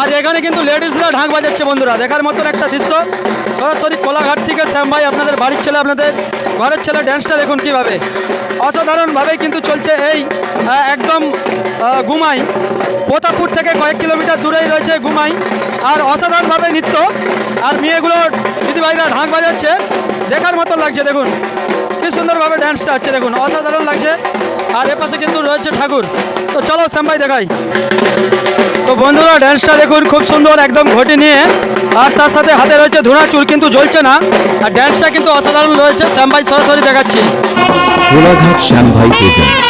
আর এখানে কিন্তু লেডিসরা ঢাক বাজাচ্ছে বন্ধুরা। দেখার মতন একটা দৃশ্য। সরাসরি কোলাঘাট থেকে শ্যাম ভাই আপনাদের বাড়ির ছেলে, আপনাদের ঘরের ছেলে ড্যান্সটা দেখুন কীভাবে। অসাধারণভাবে কিন্তু চলছে এই একদম গুমাই। প্রতাপপুর থেকে কয়েক কিলোমিটার দূরেই রয়েছে গুমাই। আর অসাধারণভাবে নৃত্য। আর মেয়েগুলো, দিদিভাইরা ঢাক বাজাচ্ছে। দেখার মতন লাগছে, দেখুন। কি সুন্দরভাবে ড্যান্সটা হচ্ছে, দেখুন। অসাধারণ লাগছে। আর এপাশে কিন্তু রয়েছে ঠাকুর। তো চলো শ্যাম ভাই দেখাই। বন্ধুরা ড্যান্সটা দেখুন খুব সুন্দর একদম ঘটি নিয়ে। আর তার সাথে হাতে রয়েছে ধুনা চুল কিন্তু জ্বলছে না। আর ড্যান্সটা কিন্তু অসাধারণ রয়েছে শ্যাম ভাই সরাসরি দেখাচ্ছি। কোলাঘাট শ্যামভাই প্রেজেন্ট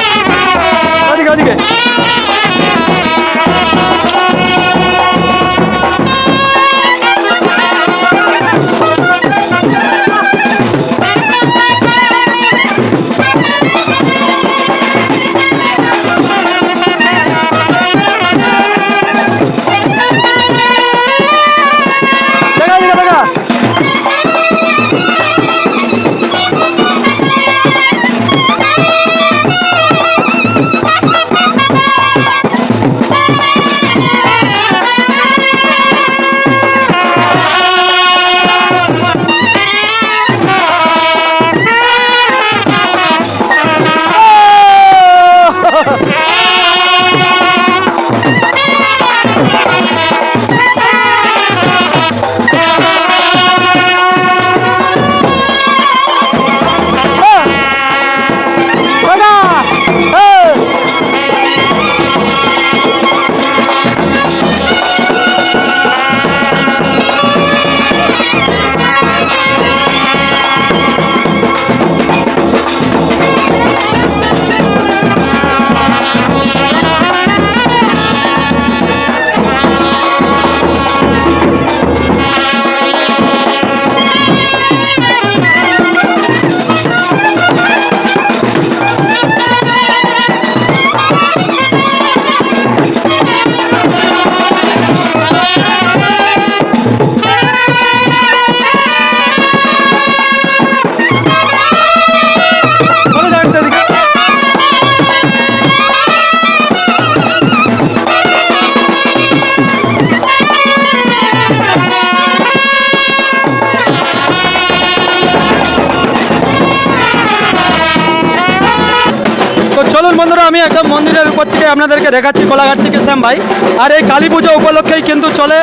চলুন বন্ধুরা, আমি একদম মন্দিরের উপর থেকে আপনাদেরকে দেখাচ্ছি কোলাঘাট থেকে শ্যাম ভাই। আর এই কালী পুজো উপলক্ষেই কিন্তু চলে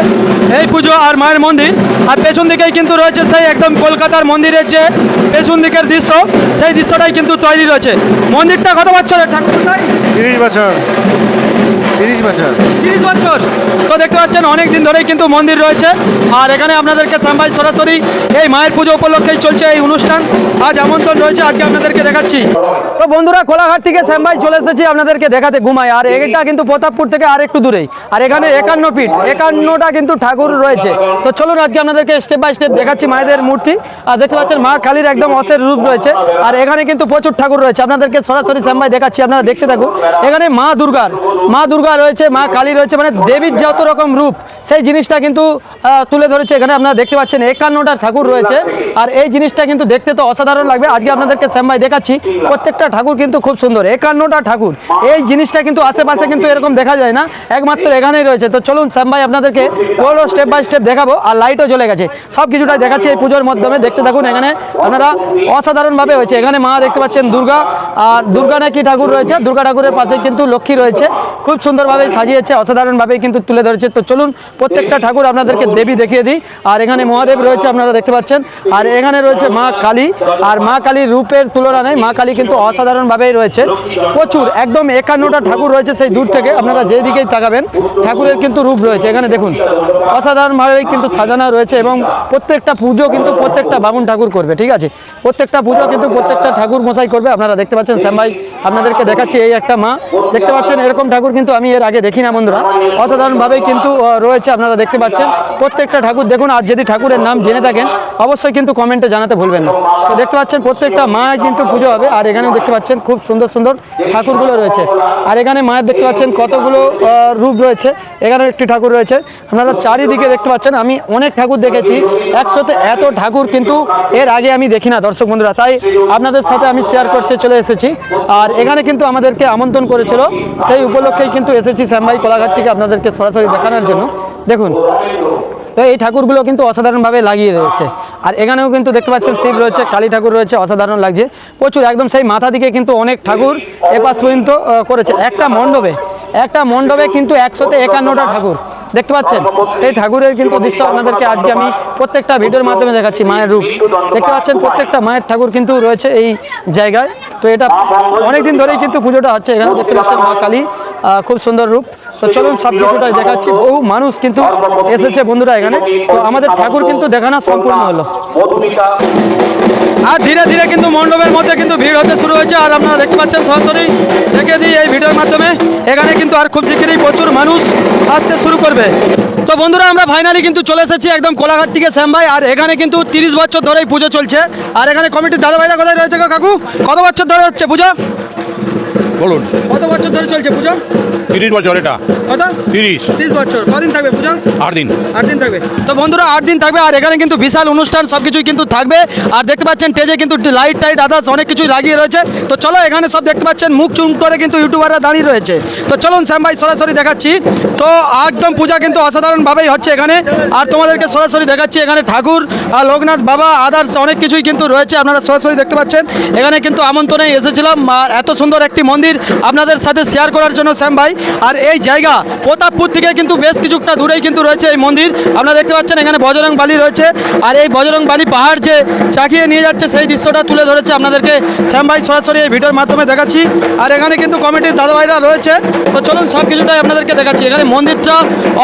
এই পুজো আর মায়ের মন্দির। আর পেছন দিকেই কিন্তু রয়েছে সেই একদম কলকাতার মন্দিরের যে পেছন দিকের দৃশ্য, সেই দৃশ্যটাই কিন্তু তৈরি রয়েছে। মন্দিরটা কত বছরের ঠাকুর কোথায়? তিরিশ বছর। তিরিশ বছর। তিরিশ বছর। তো দেখতে পাচ্ছেন অনেক দিন ধরেই কিন্তু মন্দির রয়েছে। আর এখানে আপনাদেরকে শ্যামভাই সরাসরি এই মায়ের পুজো উপলক্ষেই চলছে এই অনুষ্ঠান। আজ আমন্ত্রণ রয়েছে, আজকে আপনাদেরকে দেখাচ্ছি। তো বন্ধুরা, কোলাঘাট থেকে শ্যামভাই চলে এসেছি আপনাদেরকে দেখাতে ঘুমাই। আর এটা কিন্তু প্রতাপপুর থেকে আর একটু দূরেই। আর এখানে একান্ন ফিট একান্নটা কিন্তু ঠাকুর রয়েছে। তো চলুন, আজকে আপনাদেরকে স্টেপ বাই স্টেপ দেখাচ্ছি মায়েদের মূর্তি। আর দেখতে পাচ্ছেন, মা কালীর একদম অসের রূপ রয়েছে। আর এখানে কিন্তু প্রচুর ঠাকুর রয়েছে। আপনাদেরকে সরাসরি শ্যামভাই দেখাচ্ছি, আপনারা দেখতে থাকুন। এখানে মা দুর্গার, মা দুর্গা রয়েছে, মা কালী রয়েছে মানে দেবীর যত রকম রূপ, সেই জিনিসটা কিন্তু তুলে ধরেছে এখানে আপনারা দেখতে পাচ্ছেন, একান্নটা ঠাকুর রয়েছে। আর এই জিনিসটা কিন্তু দেখতে তো অসাধারণ লাগবে, আজকে আপনাদেরকে শ্যামভাই দেখাচ্ছি, প্রত্যেকটা ঠাকুর কিন্তু খুব সুন্দর, একান্নটা ঠাকুর। এই জিনিসটা কিন্তু আশেপাশে কিন্তু এরকম দেখা যায় না, একমাত্র এখানেই রয়েছে। তো চলুন শ্যামভাই আপনাদেরকে পুরো স্টেপ বাই স্টেপ দেখাবো, আর লাইটও জ্বলে গেছে। সব কিছুটাই দেখাচ্ছি এই পুজোর মাধ্যমে, দেখতে থাকুন এখানে, আপনারা অসাধারণভাবে হয়েছে। এখানে মা দেখতে পাচ্ছেন দুর্গা, আর দুর্গা নাকি ঠাকুর রয়েছে, দুর্গা ঠাকুরের পাশে কিন্তু লক্ষ্মী রয়েছে। খুব সুন্দরভাবে সাজিয়েছে, অসাধারণভাবে কিন্তু তুলে ধরেছে। তো চলুন, প্রত্যেকটা ঠাকুর আপনাদেরকে দেবী দেখিয়ে দিই। আর এখানে মহাদেব রয়েছে, আপনারা দেখতে পাচ্ছেন। আর এখানে রয়েছে মা কালী। আর মা কালীর রূপের তুলনা নেই, মা কালী কিন্তু অসাধারণভাবেই রয়েছে। প্রচুর, একদম একান্নটা ঠাকুর রয়েছে সেই দূর থেকে, আপনারা যেদিকেই তাকাবেন, ঠাকুরের কিন্তু রূপ রয়েছে। এখানে দেখুন, অসাধারণভাবেই কিন্তু সাজানো রয়েছে এবং প্রত্যেকটা পুজো কিন্তু প্রত্যেকটা বামুন ঠাকুর করবে, ঠিক আছে? প্রত্যেকটা পুজো কিন্তু প্রত্যেকটা ঠাকুর মশাই করবে। আপনারা দেখতে পাচ্ছেন, শ্যাম ভাই আপনাদেরকে দেখাচ্ছি এই একটা মা। দেখতে পাচ্ছেন, এরকম ঠাকুর কিন্তু আমি এর আগে দেখি না বন্ধুরা। অসাধারণভাবেই কিন্তু রয়েছে, আপনারা দেখতে পাচ্ছেন। প্রত্যেকটা ঠাকুর দেখুন, আর যদি ঠাকুরের নাম জেনে থাকেন, অবশ্যই কিন্তু কমেন্টে জানাতে ভুলবেন না। তো দেখতে পাচ্ছেন, প্রত্যেকটা মা কিন্তু পুজো হবে, আর এখানেও দেখতে পাচ্ছেন, খুব সুন্দর সুন্দর ঠাকুরগুলো রয়েছে। আর এখানে মায়ের দেখতে পাচ্ছেন, কতগুলো রূপ রয়েছে। এখানেও একটি ঠাকুর রয়েছে। আপনারা চারিদিকে দেখতে পাচ্ছেন, আমি অনেক ঠাকুর দেখেছি। একসাথে এত ঠাকুর কিন্তু এর আগে আমি দেখি না দর্শক বন্ধুরা, তাই আপনাদের সাথে আমি শেয়ার করতে চলে এসেছি। আর এখানে কিন্তু আমাদেরকে আমন্ত্রণ করেছিল, সেই উপলক্ষে উপলক্ষেই কিন্তু এসেছি শ্যামবাই কোলাঘাট থেকে আপনাদেরকে সরাসরি দেখানোর জন্য। দেখুন, তো এই ঠাকুরগুলো কিন্তু অসাধারণভাবে লাগিয়ে রয়েছে। আর এখানেও কিন্তু দেখতে পাচ্ছেন, শিব রয়েছে, কালী ঠাকুর রয়েছে, অসাধারণ লাগছে। প্রচুর, একদম সেই মাথা দিকে কিন্তু অনেক ঠাকুর এপাশ পর্যন্ত করেছে। একটা মণ্ডপে একটা মণ্ডপে কিন্তু একশোতে একান্নটা ঠাকুর। দেখতে পাচ্ছেন? সেই ঠাকুরের কিন্তু দৃশ্য আপনাদেরকে আজকে আমি প্রত্যেকটা ভিডিওর মাধ্যমে দেখাচ্ছি, মায়ের রূপ। দেখতে পাচ্ছেন, প্রত্যেকটা মায়ের ঠাকুর কিন্তু রয়েছে এই জায়গায়। তো এটা অনেকদিন ধরেই কিন্তু পুজোটা হচ্ছে, এখানে দেখতে পাচ্ছেন মা কালী খুব সুন্দর রূপ। তো চলুন সব কিছুটাই দেখাচ্ছি। বহু মানুষ কিন্তু এসেছে বন্ধুরা এখানে। তো আমাদের ঠাকুর কিন্তু দেখানো সম্পূর্ণ হলো। আর ধীরে ধীরে কিন্তু মণ্ডপের মধ্যে কিন্তু ভিড় হতে শুরু হয়েছে। আর আপনারা দেখতে পাচ্ছেন সরাসরি দেখে দিই এই ভিডিওর মাধ্যমে। এখানে কিন্তু আর খুব শীঘ্রই প্রচুর মানুষ আসতে শুরু করবে। তো বন্ধুরা আমরা ফাইনালি কিন্তু চলে এসেছি একদম কোলাঘাট থেকে শ্যামভাই আর এখানে কিন্তু তিরিশ বছর ধরেই পুজো চলছে। আর এখানে কমিটির দাদা ভাইরা কোথায় রয়েছে কাকু? কত বছর ধরে হচ্ছে পুজো? বলুন। কত বছর ধরে চলছে পুজো? তিরিশ বছর এটা। কত? তিরিশ। তিরিশ বছর। কদিন থাকবে পুজো? আট দিন। আট দিন থাকবে। তো বন্ধুরা আট দিন থাকবে আর এখানে কিন্তু বিশাল অনুষ্ঠান সব কিছুই কিন্তু থাকবে। আর দেখতে পাচ্ছেন টেজে কিন্তু লাইট টাইট আদার্স অনেক কিছুই লাগিয়ে রয়েছে। তো চলো এখানে সব দেখতে পাচ্ছেন মুখ চুম করে কিন্তু ইউটিউবাররা দাঁড়িয়ে রয়েছে। তো চলুন শ্যাম ভাই সরাসরি দেখাচ্ছি। তো একদম পূজা কিন্তু অসাধারণভাবেই হচ্ছে এখানে। আর তোমাদেরকে সরাসরি দেখাচ্ছি এখানে ঠাকুর আর লোকনাথ বাবা আদার্স অনেক কিছুই কিন্তু রয়েছে। আপনারা সরাসরি দেখতে পাচ্ছেন। এখানে কিন্তু আমন্ত্রণে এসেছিলাম। আর এত সুন্দর একটি মন্দির আপনাদের সাথে শেয়ার করার জন্য শ্যাম ভাই। আর এই জায়গা, প্রতাপপুর থেকে কিন্তু বেশ কিছুটা দূরেই কিন্তু রয়েছে এই মন্দির। আপনারা দেখতে পাচ্ছেন এখানে বজরং বালি রয়েছে। আর এই বজরং বালি পাহাড় যে চাকিয়ে নিয়ে যাচ্ছে, সেই দৃশ্যটা তুলে ধরেছে আপনাদেরকে শ্যাম ভাই সরাসরি এই ভিডিওর মাধ্যমে দেখাচ্ছি। আর এখানে কিন্তু কমিটির দাদা ভাইরা রয়েছে। তো চলুন সব কিছুটাই আপনাদেরকে দেখাচ্ছি। এখানে মন্দিরটা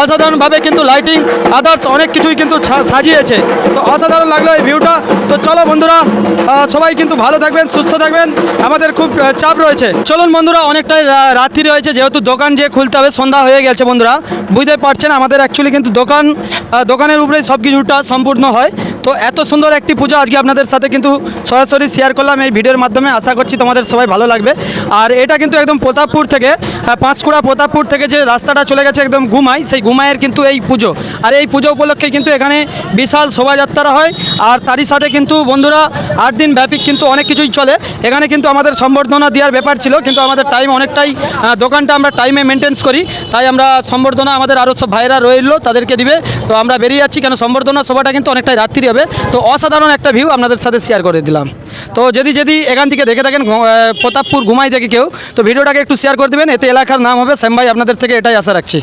অসাধারণভাবে কিন্তু লাইটিং আদার্স অনেক কিছুই কিন্তু সাজিয়েছে। তো অসাধারণ লাগল এই ভিউটা তো চলো বন্ধুরা সবাই কিন্তু ভালো থাকবেন, সুস্থ থাকবেন। আমাদের খুব চাপ রয়েছে। চলুন বন্ধুরা, অনেকটাই রাত্রি রয়েছে, যেহেতু দোকান যে খুলতে হবে, সন্ধ্যা হয়ে গেছে বন্ধুরা। বুঝতে পারছেন, আমাদের অ্যাকচুয়ালি কিন্তু দোকান দোকানের উপরেই সব কিছুটা সম্পূর্ণ হয়। তো এত সুন্দর একটি পুজো আজকে আপনাদের সাথে কিন্তু সরাসরি শেয়ার করলাম। এই ভিডিওর মাধ্যমে আশা করছি তোমাদের সবাই ভালো লাগবে। আর এটা কিন্তু একদম প্রতাপপুর থেকে পাঁচকুড়া প্রতাপপুর থেকে যে রাস্তাটা চলে গেছে একদম ঘুমাই সেই ঘুমাইয়ের কিন্তু এই পুজো। আর এই পুজো উপলক্ষে কিন্তু এখানে বিশাল শোভাযাত্রা হয়। আর তারই সাথে কিন্তু বন্ধুরা, আট দিন ব্যাপী কিন্তু অনেক কিছুই চলে। এখানে কিন্তু আমাদের সম্বর্ধনা দেওয়ার ব্যাপার ছিল, কিন্তু আমাদের টাইম অনেকটাই দোকানটা আমরা টাইমে মেনটেন্স করি। তাই আমরা সম্বর্ধনা আমাদের আরও সব ভাইরা রইল, তাদেরকে দিবে। তো আমরা বেরিয়ে যাচ্ছি, কেন সম্বর্ধনা সভাটা কিন্তু অনেকটাই রাত্রি হবে। তো অসাধারণ একটা ভিউ আপনাদের সাথে শেয়ার করে দিলাম। তো যদি যদি এখান থেকে দেখে থাকেন প্রতাপপুর ঘুমাই থেকে কেউ, তো ভিডিওটাকে একটু শেয়ার করে দেবেন। এতে এলাকার নাম হবে শ্যাম ভাই আপনাদের থেকে এটাই আশা রাখছি।